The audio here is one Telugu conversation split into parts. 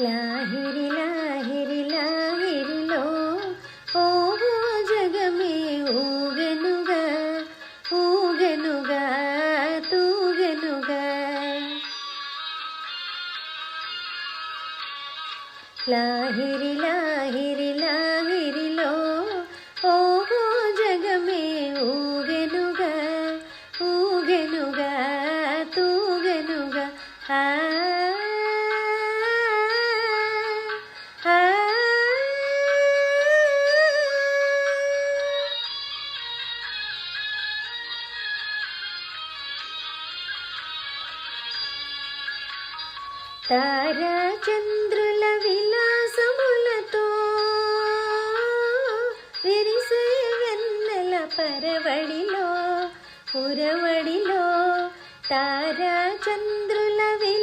లాహిరి లాహిరి లాహిరిలో ఓహో జగమే ఊగెనుగా ఊగెనుగా తూగెనుగా లాహిరి లాహిరి లాహిరిలో ఓహో తారాచంద్రుల విలాసములతో విరిసే వెన్నెల పరవడిలో పురవడిలో తారాచంద్రుల చంద్రుల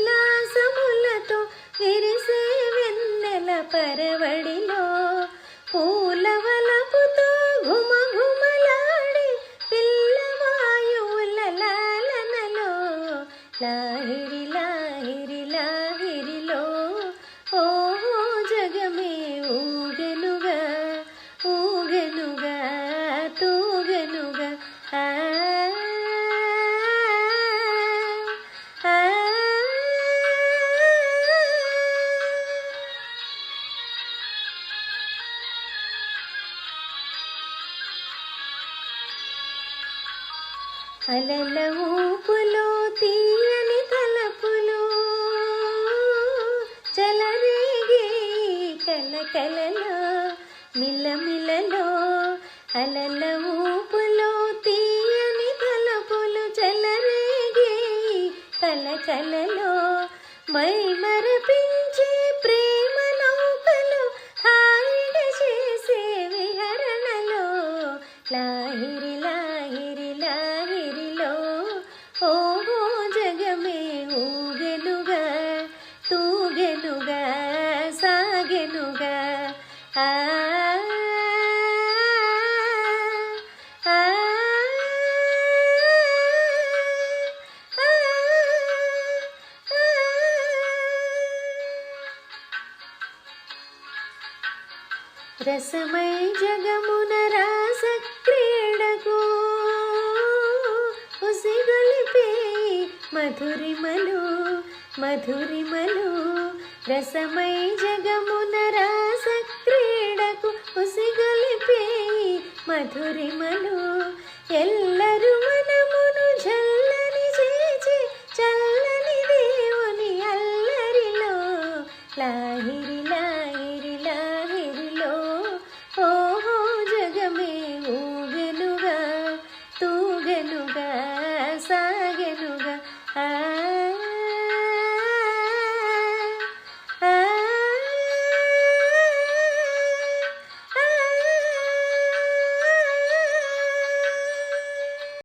లాహిరిలో. ఓ జగమే ఊగెనుగా ఊగెనుగా తూగెనుగా. ఆ. అలల ఊపులో తీ అలల ఊపులో తీయని తలపులు చలరేగే కలకలలో మై మరపించే ప్రేమ నౌకలు హాయిడ చేసే విహరణలో. లాహిరి లాహిరి లాహిరిలో ఓ జగమే రసమై జగమున రాస క్రీడకు ఉసిగొలిపే మధురిమలు మధురిమలు. రసమై జగమున రాస క్రీడకు ఉసిగొలిపే మధురిమలు. ఎల్ల